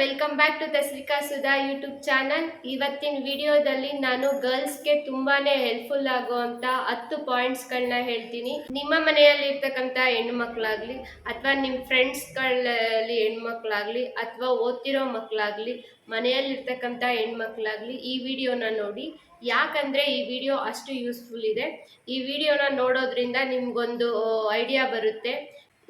Welcome back to Tasvika Sudha YouTube channel ಇವತ್ತಿನ ವಿಡಿಯೋದಲ್ಲಿ ನಾನು ಗರ್ಲ್ಸ್ಗೆ ತುಂಬಾನೇ ಹೆಲ್ಪ್ಫುಲ್ ಆಗುವಂತ ಹತ್ತು ಪಾಯಿಂಟ್ಸ್ಗಳನ್ನ ಹೇಳ್ತೀನಿ. ನಿಮ್ಮ ಮನೆಯಲ್ಲಿ ಇರ್ತಕ್ಕಂಥ ಹೆಣ್ಣು ಮಕ್ಕಳಾಗ್ಲಿ ಅಥವಾ ನಿಮ್ಮ ಫ್ರೆಂಡ್ಸ್ಗಳಲ್ಲಿ ಹೆಣ್ಮಕ್ಳಾಗ್ಲಿ ಅಥವಾ ಓದ್ತಿರೋ ಮಕ್ಕಳಾಗ್ಲಿ ಮನೆಯಲ್ಲಿರ್ತಕ್ಕಂಥ ಹೆಣ್ಮಕ್ಳಾಗ್ಲಿ ಈ ವಿಡಿಯೋನ ನೋಡಿ. ಯಾಕಂದ್ರೆ ಈ ವಿಡಿಯೋ ಅಷ್ಟು ಯೂಸ್ಫುಲ್ ಇದೆ. ಈ ವಿಡಿಯೋನ ನೋಡೋದ್ರಿಂದ ನಿಮ್ಗೊಂದು ಐಡಿಯಾ ಬರುತ್ತೆ.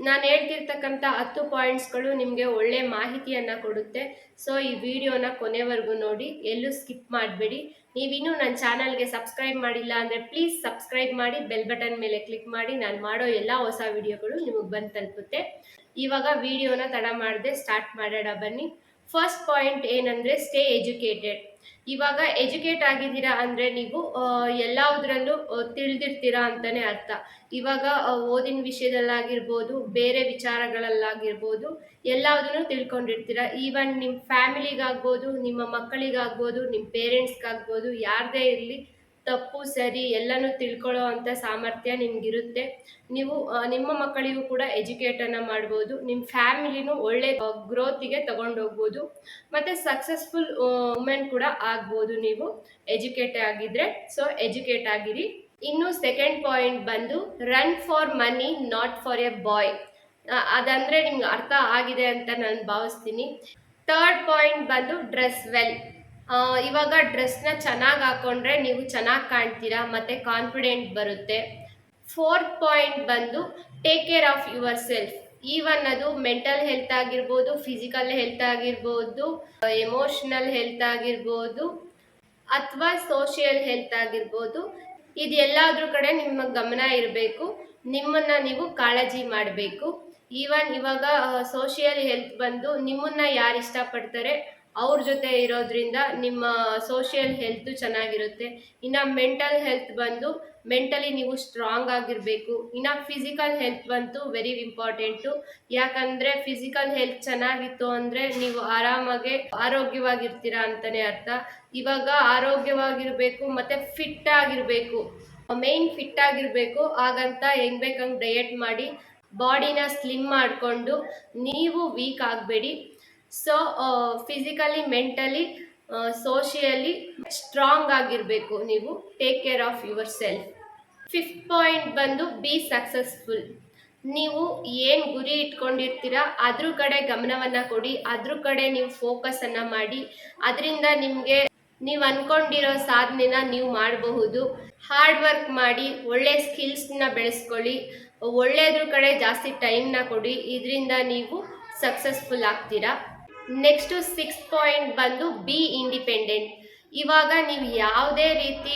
ನಾನು ಹೇಳ್ತಿರ್ತಕ್ಕಂಥ ಹತ್ತು ಪಾಯಿಂಟ್ಸ್ಗಳು ನಿಮಗೆ ಒಳ್ಳೆ ಮಾಹಿತಿಯನ್ನು ಕೊಡುತ್ತೆ. ಸೊ ಈ ವಿಡಿಯೋನ ಕೊನೆವರೆಗೂ ನೋಡಿ, ಎಲ್ಲೂ ಸ್ಕಿಪ್ ಮಾಡಬೇಡಿ. ನೀವಿನ್ನೂ ನನ್ನ ಚಾನಲ್ಗೆ ಸಬ್ಸ್ಕ್ರೈಬ್ ಮಾಡಿಲ್ಲ ಅಂದರೆ ಪ್ಲೀಸ್ ಸಬ್ಸ್ಕ್ರೈಬ್ ಮಾಡಿ ಬೆಲ್ ಬಟನ್ ಮೇಲೆ ಕ್ಲಿಕ್ ಮಾಡಿ, ನಾನು ಮಾಡೋ ಎಲ್ಲ ಹೊಸ ವಿಡಿಯೋಗಳು ನಿಮಗೆ ಬಂದು ತಲುಪುತ್ತೆ. ಇವಾಗ ವಿಡಿಯೋನ ತಡ ಮಾಡದೆ ಸ್ಟಾರ್ಟ್ ಮಾಡೋಣ ಬನ್ನಿ. ಫಸ್ಟ್ ಪಾಯಿಂಟ್ ಏನಂದ್ರೆ ಸ್ಟೇ ಎಜುಕೇಟೆಡ್ ಇವಾಗ ಎಜುಕೇಟ್ ಆಗಿದ್ದೀರಾ ಅಂದ್ರೆ ನೀವು ಎಲ್ಲದರಲ್ಲೂ ತಿಳಿದಿರ್ತೀರಾ ಅಂತಲೇ ಅರ್ಥ. ಇವಾಗ ಓದಿನ ವಿಷಯದಲ್ಲಾಗಿರ್ಬೋದು, ಬೇರೆ ವಿಚಾರಗಳಲ್ಲಾಗಿರ್ಬೋದು ಎಲ್ಲದನ್ನು ತಿಳ್ಕೊಂಡಿರ್ತೀರ. ಈವನ್ ನಿಮ್ಮ ಫ್ಯಾಮಿಲಿಗಾಗ್ಬೋದು ನಿಮ್ಮ ಮಕ್ಕಳಿಗಾಗ್ಬೋದು ನಿಮ್ಮ ಪೇರೆಂಟ್ಸ್ಗಾಗ್ಬೋದು ಯಾರದೇ ಇರಲಿ ತಪ್ಪು, ಸರಿ, ಎಲ್ಲನೂ ತಿಳ್ಕೊಳ್ಳೋ ಅಂಥ ಸಾಮರ್ಥ್ಯ ನಿಮ್ಗಿರುತ್ತೆ. ನೀವು ನಿಮ್ಮ ಮಕ್ಕಳಿಗೂ ಕೂಡ ಎಜುಕೇಟನ್ನು ಮಾಡ್ಬೋದು. ನಿಮ್ಮ ಫ್ಯಾಮಿಲಿನೂ ಒಳ್ಳೆ ಗ್ರೋತಿಗೆ ತಗೊಂಡೋಗ್ಬೋದು. ಮತ್ತು ಸಕ್ಸಸ್ಫುಲ್ ವುಮೆನ್ ಕೂಡ ಆಗ್ಬೋದು ನೀವು. ಎಜುಕೇಟ್ ಆಗಿದ್ರೆ ಸೊ ಎಜುಕೇಟ್ ಆಗಿರಿ. ಇನ್ನು ಸೆಕೆಂಡ್ ಪಾಯಿಂಟ್ ಬಂದು run for money not for a boy ಅದಂದ್ರೆ ನಿಮ್ಗೆ ಅರ್ಥ ಆಗಿದೆ ಅಂತ ನಾನು ಭಾವಿಸ್ತೀನಿ. ಥರ್ಡ್ ಪಾಯಿಂಟ್ ಬಂದು ಡ್ರೆಸ್ ವೆಲ್ ಇವಾಗ ಡ್ರೆಸ್ನ ಚೆನ್ನಾಗಿ ಹಾಕೊಂಡ್ರೆ ನೀವು ಚೆನ್ನಾಗಿ ಕಾಣ್ತೀರಾ? ಮತ್ತು ಕಾನ್ಫಿಡೆಂಟ್ ಬರುತ್ತೆ? ಫೋರ್ತ್ ಪಾಯಿಂಟ್ ಬಂದು take care of yourself even ಅದು ಮೆಂಟಲ್ ಹೆಲ್ತ್ ಆಗಿರ್ಬೋದು ಫಿಸಿಕಲ್ ಹೆಲ್ತ್ ಆಗಿರ್ಬೋದು ಎಮೋಷನಲ್ ಹೆಲ್ತ್ ಆಗಿರ್ಬೋದು, ಅಥವಾ ಸೋಷಿಯಲ್ ಹೆಲ್ತ್ ಆಗಿರ್ಬೋದು ಇದೆಲ್ಲದ್ರ ಕಡೆ ನಿಮ್ಮ ಗಮನ ಇರಬೇಕು. ನಿಮ್ಮನ್ನು ನೀವು ಕಾಳಜಿ ಮಾಡಬೇಕು. ಈವನ್ ಇವಾಗ ಸೋಷಿಯಲ್ ಹೆಲ್ತ್ ಬಂದು ನಿಮ್ಮನ್ನು ಯಾರು ಇಷ್ಟಪಡ್ತಾರೆ? ಅವ್ರ ಜೊತೆ ಇರೋದ್ರಿಂದ ನಿಮ್ಮ ಸೋಷಿಯಲ್ ಹೆಲ್ತ್ ಚೆನ್ನಾಗಿರುತ್ತೆ. ಇನ್ನು ಮೆಂಟಲ್ ಹೆಲ್ತ್ ಬಂದು ಮೆಂಟಲಿ ನೀವು ಸ್ಟ್ರಾಂಗ್ ಆಗಿರಬೇಕು. ಇನ್ನು ಫಿಸಿಕಲ್ ಹೆಲ್ತ್ ಬಂತು ವೆರಿ ಇಂಪಾರ್ಟೆಂಟು ಯಾಕಂದರೆ ಫಿಸಿಕಲ್ ಹೆಲ್ತ್ ಚೆನ್ನಾಗಿತ್ತು ಅಂದರೆ ನೀವು ಆರಾಮಾಗೆ ಆರೋಗ್ಯವಾಗಿರ್ತೀರಾ ಅಂತಲೇ ಅರ್ಥ. ಇವಾಗ ಆರೋಗ್ಯವಾಗಿರಬೇಕು ಮತ್ತು ಫಿಟ್ ಆಗಿರಬೇಕು. ಮೇಯ್ನ್ ಫಿಟ್ ಆಗಿರಬೇಕು. ಹಾಗಂತ ಹೆಂಗ್ ಬೇಕಂಗೆ ಡಯೆಟ್ ಮಾಡಿ ಬಾಡಿನ ಸ್ಲಿಮ್ ಮಾಡಿಕೊಂಡು ನೀವು ವೀಕ್ ಆಗಬೇಡಿ. So physically mentally socially strong ಆಗಿರಬೇಕು ನೀವು. Take care of yourself fifth point ಬಂದು ಬಿ ಸಕ್ಸಸ್ಫುಲ್ ನೀವು ಏನು ಗುರಿ ಇಟ್ಕೊಂಡಿರ್ತೀರಾ, ಅದ್ರ ಕಡೆ ಗಮನವನ್ನು ಕೊಡಿ. ಅದ್ರ ಕಡೆ ನೀವು ಫೋಕಸನ್ನು ಮಾಡಿ. ಅದರಿಂದ ನಿಮಗೆ, ನೀವು ಅಂದ್ಕೊಂಡಿರೋ ಸಾಧನೆನ ನೀವು ಮಾಡಬಹುದು. ಹಾರ್ಡ್ ವರ್ಕ್ ಮಾಡಿ, ಒಳ್ಳೆ ಸ್ಕಿಲ್ಸ್ನ ಬೆಳೆಸ್ಕೊಳ್ಳಿ. ಒಳ್ಳೆಯದ್ರ ಕಡೆ ಜಾಸ್ತಿ ಟೈಮ್ನ ಕೊಡಿ. ಇದರಿಂದ ನೀವು ಸಕ್ಸಸ್ಫುಲ್ ಆಗ್ತೀರಾ. ನೆಕ್ಸ್ಟು ಸಿಕ್ಸ್ ಪಾಯಿಂಟ್ ಬಂದು ಬಿ ಇಂಡಿಪೆಂಡೆಂಟ್ ಇವಾಗ ನೀವು ಯಾವುದೇ ರೀತಿ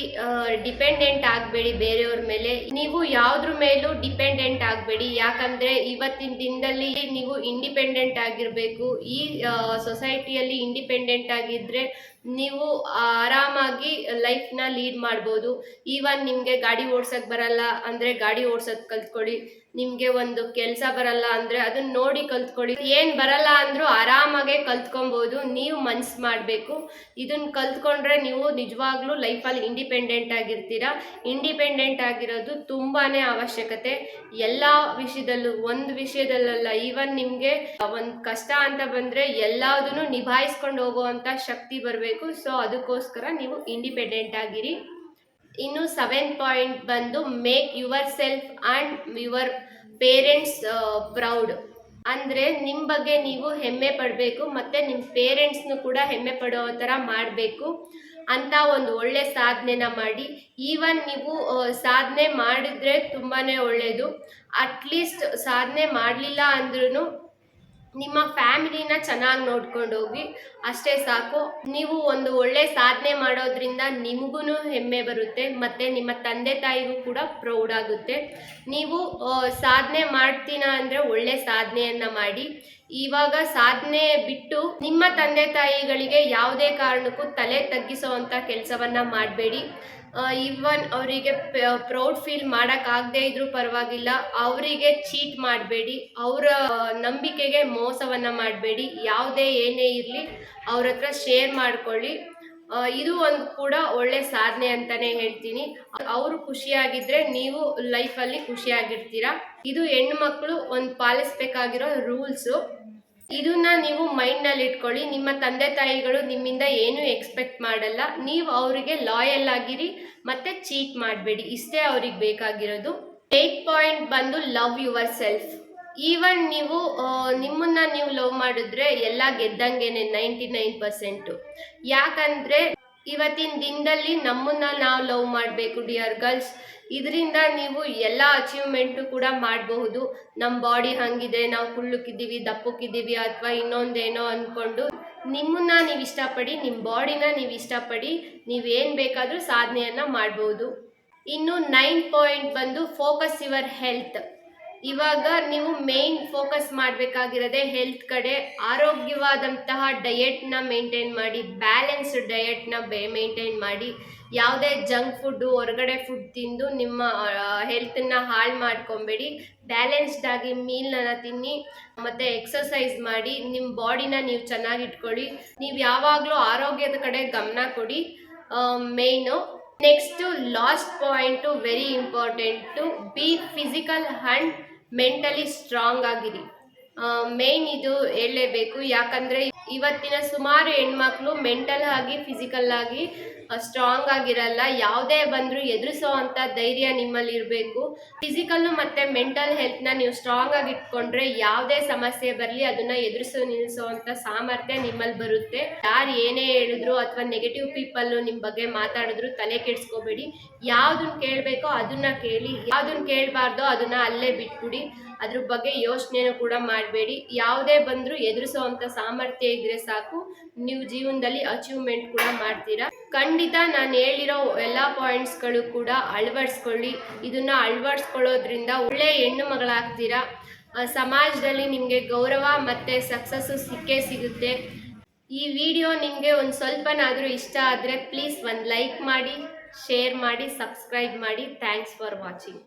ಡಿಪೆಂಡೆಂಟ್ ಆಗಬೇಡಿ ಬೇರೆಯವ್ರ ಮೇಲೆ. ನೀವು ಯಾವುದ್ರ ಮೇಲೂ ಡಿಪೆಂಡೆಂಟ್ ಆಗಬೇಡಿ. ಯಾಕಂದರೆ ಇವತ್ತಿನ ದಿನದಲ್ಲಿ ನೀವು ಇಂಡಿಪೆಂಡೆಂಟ್ ಆಗಿರಬೇಕು. ಈ ಸೊಸೈಟಿಯಲ್ಲಿ ಇಂಡಿಪೆಂಡೆಂಟ್ ಆಗಿದ್ದರೆ ನೀವು ಆರಾಮಾಗಿ ಲೈಫ್ನ ಲೀಡ್ ಮಾಡ್ಬೋದು. ಈವನ್ ನಿಮಗೆ ಗಾಡಿ ಓಡ್ಸೋಕ್ಕೆ ಬರಲ್ಲ ಅಂದರೆ ಗಾಡಿ ಓಡ್ಸೋದು ಕಲ್ತ್ಕೊಳ್ಳಿ. ನಿಮಗೆ ಒಂದು ಕೆಲಸ ಬರಲ್ಲ ಅಂದರೆ ಅದನ್ನ ನೋಡಿ ಕಲ್ತ್ಕೊಳ್ಳಿ. ಏನು ಬರಲ್ಲ ಅಂದರೂ ಆರಾಮಾಗೆ ಕಲ್ತ್ಕೊಬೋದು. ನೀವು ಮನ್ಸು ಮಾಡಬೇಕು. ಇದನ್ನ ಕಲ್ತ್ಕೊಂಡ್ರೆ ನೀವು ನಿಜವಾಗ್ಲೂ ಲೈಫಲ್ಲಿ ಇಂಡಿಪೆಂಡೆಂಟ್ ಆಗಿರ್ತೀರ. ಇಂಡಿಪೆಂಡೆಂಟ್ ಆಗಿರೋದು ತುಂಬಾ ಅವಶ್ಯಕತೆ. ಎಲ್ಲ ವಿಷಯದಲ್ಲೂ, ಒಂದು ವಿಷಯದಲ್ಲಲ್ಲ, ಈವನ್ ನಿಮಗೆ ಒಂದು ಕಷ್ಟ ಅಂತ ಬಂದರೆ ಎಲ್ಲದನ್ನು ನಿಭಾಯಿಸ್ಕೊಂಡು ಹೋಗುವಂಥ ಶಕ್ತಿ ಬರಬೇಕು. ಸೊ ಅದಕ್ಕೋಸ್ಕರ ನೀವು ಇಂಡಿಪೆಂಡೆಂಟ್ ಆಗಿರಿ. ಇನ್ನು ಸೆವೆನ್ ಪಾಯಿಂಟ್ ಬಂದು make yourself and your parents proud ಅಂದರೆ ನಿಮ್ಮ ಬಗ್ಗೆ ನೀವು ಹೆಮ್ಮೆ ಪಡಬೇಕು, ಮತ್ತು ನಿಮ್ಮ ಪೇರೆಂಟ್ಸ್ನು ಕೂಡ ಹೆಮ್ಮೆ ಪಡೋ ಥರ ಮಾಡಬೇಕು ಅಂತ ಒಂದು ಒಳ್ಳೆ ಸಾಧನೆನ ಮಾಡಿ. ಈವನ್ ನೀವು ಸಾಧನೆ ಮಾಡಿದ್ರೆ ತುಂಬಾ ಒಳ್ಳೆಯದು ಅಟ್ಲೀಸ್ಟ್ ಸಾಧನೆ ಮಾಡಲಿಲ್ಲ ಅಂದ್ರೂ ನಿಮ್ಮ ಫ್ಯಾಮಿಲಿನ ಚೆನ್ನಾಗಿ ನೋಡ್ಕೊಂಡು ಹೋಗಿ ಅಷ್ಟೇ ಸಾಕು. ನೀವು ಒಂದು ಒಳ್ಳೆ ಸಾಧನೆ ಮಾಡೋದ್ರಿಂದ ನಿಮಗೂ ಹೆಮ್ಮೆ ಬರುತ್ತೆ, ಮತ್ತು ನಿಮ್ಮ ತಂದೆ ತಾಯಿಗೂ ಕೂಡ ಪ್ರೌಡ್ ಆಗುತ್ತೆ. ನೀವು ಸಾಧನೆ ಮಾಡ್ತೀನ ಅಂದರೆ ಒಳ್ಳೆ ಸಾಧನೆಯನ್ನು ಮಾಡಿ. ಇವಾಗ ಸಾಧನೆ ಬಿಟ್ಟು ನಿಮ್ಮ ತಂದೆ ತಾಯಿಗಳಿಗೆ ಯಾವುದೇ ಕಾರಣಕ್ಕೂ ತಲೆ ತಗ್ಗಿಸುವಂಥ ಕೆಲಸವನ್ನು ಮಾಡಬೇಡಿ. ಇವನ್ ಅವರಿಗೆ ಪ್ರೌಡ್ ಫೀಲ್ ಮಾಡೋಕ್ಕಾಗದೇ ಇದ್ರೂ ಪರವಾಗಿಲ್ಲ. ಅವರಿಗೆ ಚೀಟ್ ಮಾಡಬೇಡಿ. ಅವರ ನಂಬಿಕೆಗೆ ಮೋಸವನ್ನು ಮಾಡಬೇಡಿ. ಯಾವುದೇ ಏನೇ ಇರಲಿ ಅವ್ರ ಹತ್ರ ಶೇರ್ ಮಾಡ್ಕೊಳ್ಳಿ. ಇದು ಒಂದು ಕೂಡ ಒಳ್ಳೆ ಸಾಧನೆ ಅಂತಾನೆ ಹೇಳ್ತೀನಿ. ಅವರು ಖುಷಿಯಾಗಿದ್ರೆ ನೀವು ಲೈಫಲ್ಲಿ ಖುಷಿಯಾಗಿರ್ತೀರಾ. ಇದು ಹೆಣ್ಣು ಮಕ್ಕಳು ಒಂದು ಪಾಲಿಸ್ಬೇಕಾಗಿರೋ ರೂಲ್ಸು ಇದನ್ನ ನೀವು ಮೈಂಡ್ನಲ್ಲಿ ಇಟ್ಕೊಳ್ಳಿ ನಿಮ್ಮ ತಂದೆ ತಾಯಿಗಳು ನಿಮ್ಮಿಂದ ಏನು ಎಕ್ಸ್ಪೆಕ್ಟ್ ಮಾಡಲ್ಲ. ನೀವು ಅವರಿಗೆ ಲಾಯಲ್ ಆಗಿರಿ, ಮತ್ತೆ ಚೀಟ್ ಮಾಡಬೇಡಿ. ಇಷ್ಟೇ ಅವ್ರಿಗೆ ಬೇಕಾಗಿರೋದು. ಏಟ್ ಪಾಯಿಂಟ್ ಬಂದು ಲವ್ ಯುವರ್ ಸೆಲ್ಫ್. ಈವನ್ ನೀವು ನಿಮ್ಮನ್ನ ನೀವು ಲವ್ ಮಾಡಿದ್ರೆ ಎಲ್ಲ ಗೆದ್ದಂಗೆನೆ ನೈಂಟಿ ನೈನ್ ಪರ್ಸೆಂಟು. ಯಾಕಂದ್ರೆ ಇವತ್ತಿನ ದಿನದಲ್ಲಿ ನಮ್ಮನ್ನ ನಾವು ಲವ್ ಮಾಡಬೇಕು ಡಿಯರ್ ಗರ್ಲ್ಸ್ ಇದರಿಂದ ನೀವು ಎಲ್ಲ ಅಚೀವ್ಮೆಂಟು ಕೂಡ ಮಾಡಬಹುದು. ನಮ್ಮ ಬಾಡಿ ಹಂಗಿದೆ, ನಾವು ಕುಳ್ಳುಕಿದ್ದೀವಿ ದಪ್ಪಕ್ಕಿದ್ದೀವಿ ಅಥವಾ ಇನ್ನೊಂದೇನೋ ಅಂದ್ಕೊಂಡು ನಿಮ್ಮನ್ನ ನೀವು ಇಷ್ಟಪಡಿ ನಿಮ್ಮ ಬಾಡಿನ ನೀವು ಇಷ್ಟಪಡಿ ನೀವೇನು ಬೇಕಾದರೂ ಸಾಧನೆಯನ್ನು ಮಾಡ್ಬೋದು. ಇನ್ನು ನೈನ್ ಪಾಯಿಂಟ್ ಬಂದು ಫೋಕಸ್ ಯುವರ್ ಹೆಲ್ತ್ ಇವಾಗ ನೀವು ಮೇನ್ ಫೋಕಸ್ ಮಾಡಬೇಕಾಗಿರೋದೆ ಹೆಲ್ತ್ ಕಡೆ. ಆರೋಗ್ಯವಾದಂತಹ ಡಯೆಟ್ನ ಮೇಂಟೈನ್ ಮಾಡಿ ಬ್ಯಾಲೆನ್ಸ್ಡ್ ಡಯೆಟ್ನ ಮೇಂಟೈನ್ ಮಾಡಿ. ಯಾವುದೇ ಜಂಕ್ ಫುಡ್ಡು ಹೊರಗಡೆ ಫುಡ್ ತಿಂದು ನಿಮ್ಮ ಹೆಲ್ತನ್ನ ಹಾಳು ಮಾಡ್ಕೊಬೇಡಿ. ಬ್ಯಾಲೆನ್ಸ್ಡ್ ಆಗಿ ಮೀಲ್ನ ತಿನ್ನಿ, ಮತ್ತು ಎಕ್ಸಸೈಸ್ ಮಾಡಿ. ನಿಮ್ಮ ಬಾಡಿನ ನೀವು ಚೆನ್ನಾಗಿ ಇಟ್ಕೊಳ್ಳಿ ನೀವು ಯಾವಾಗಲೂ ಆರೋಗ್ಯದ ಕಡೆ ಗಮನ ಕೊಡಿ. Main next last point very important be physical and mentally strong ಆಗಿರಿ. ಮೇನ್ ಇದು ಹೇಳಲೇಬೇಕು. ಯಾಕಂದರೆ ಇವತ್ತಿನ ಸುಮಾರು ಹೆಣ್ಮಕ್ಳು ಮೆಂಟಲ್ ಆಗಿ ಫಿಸಿಕಲ್ ಆಗಿ ಸ್ಟ್ರಾಂಗ್ ಆಗಿರಲ್ಲ. ಯಾವುದೇ ಬಂದರೂ ಎದುರಿಸೋ ಅಂಥ ಧೈರ್ಯ ನಿಮ್ಮಲ್ಲಿ ಇರಬೇಕು. ಫಿಸಿಕಲ್ಲು ಮತ್ತು ಮೆಂಟಲ್ ಹೆಲ್ತ್ನ ನೀವು ಸ್ಟ್ರಾಂಗ್ ಆಗಿ ಇಟ್ಕೊಂಡ್ರೆ ಯಾವುದೇ ಸಮಸ್ಯೆ ಬರಲಿ ಅದನ್ನು ಎದುರಿಸೋ ನಿಲ್ಲಿಸೋ ಅಂಥ ಸಾಮರ್ಥ್ಯ ನಿಮ್ಮಲ್ಲಿ ಬರುತ್ತೆ. ಯಾರು ಏನೇ ಹೇಳಿದ್ರು ಅಥವಾ ನೆಗೆಟಿವ್ ಪೀಪಲ್ಲು ನಿಮ್ಮ ಬಗ್ಗೆ ಮಾತಾಡಿದ್ರು ತಲೆ ಕೆಡಿಸ್ಕೋಬೇಡಿ. ಯಾವುದನ್ನ ಕೇಳಬೇಕೋ ಅದನ್ನು ಕೇಳಿ. ಯಾವುದನ್ನ ಕೇಳಬಾರ್ದೋ ಅದನ್ನು ಅಲ್ಲೇ ಬಿಟ್ಬಿಡಿ. ಅದ್ರ ಬಗ್ಗೆ ಯೋಚನೆನೂ ಕೂಡ ಮಾಡಬೇಡಿ. ಯಾವುದೇ ಬಂದರೂ ಎದುರಿಸೋ ಅಂಥ ಸಾಮರ್ಥ್ಯ ಇದ್ರೆ ಸಾಕು. ನೀವು ಜೀವನದಲ್ಲಿ ಅಚೀವ್ಮೆಂಟ್ ಕೂಡ ಮಾಡ್ತೀರಾ. ಖಂಡಿತ ನಾನು ಹೇಳಿರೋ ಎಲ್ಲ ಪಾಯಿಂಟ್ಸ್ಗಳು ಕೂಡ ಅಳವಡಿಸ್ಕೊಳ್ಳಿ. ಇದನ್ನ ಅಳವಡಿಸ್ಕೊಳ್ಳೋದ್ರಿಂದ ಒಳ್ಳೆ ಹೆಣ್ಣು ಮಗಳಾಗ್ತೀರಾ. ಸಮಾಜದಲ್ಲಿ ನಿಮಗೆ ಗೌರವ ಮತ್ತು ಸಕ್ಸಸ್ಸು ಸಿಕ್ಕೇ ಸಿಗುತ್ತೆ. ಈ ವಿಡಿಯೋ ನಿಮಗೆ ಒಂದು ಸ್ವಲ್ಪನಾದರೂ ಇಷ್ಟ ಆದರೆ ಪ್ಲೀಸ್ ಒಂದು ಲೈಕ್ ಮಾಡಿ ಶೇರ್ ಮಾಡಿ ಸಬ್ಸ್ಕ್ರೈಬ್ ಮಾಡಿ. Thanks for watching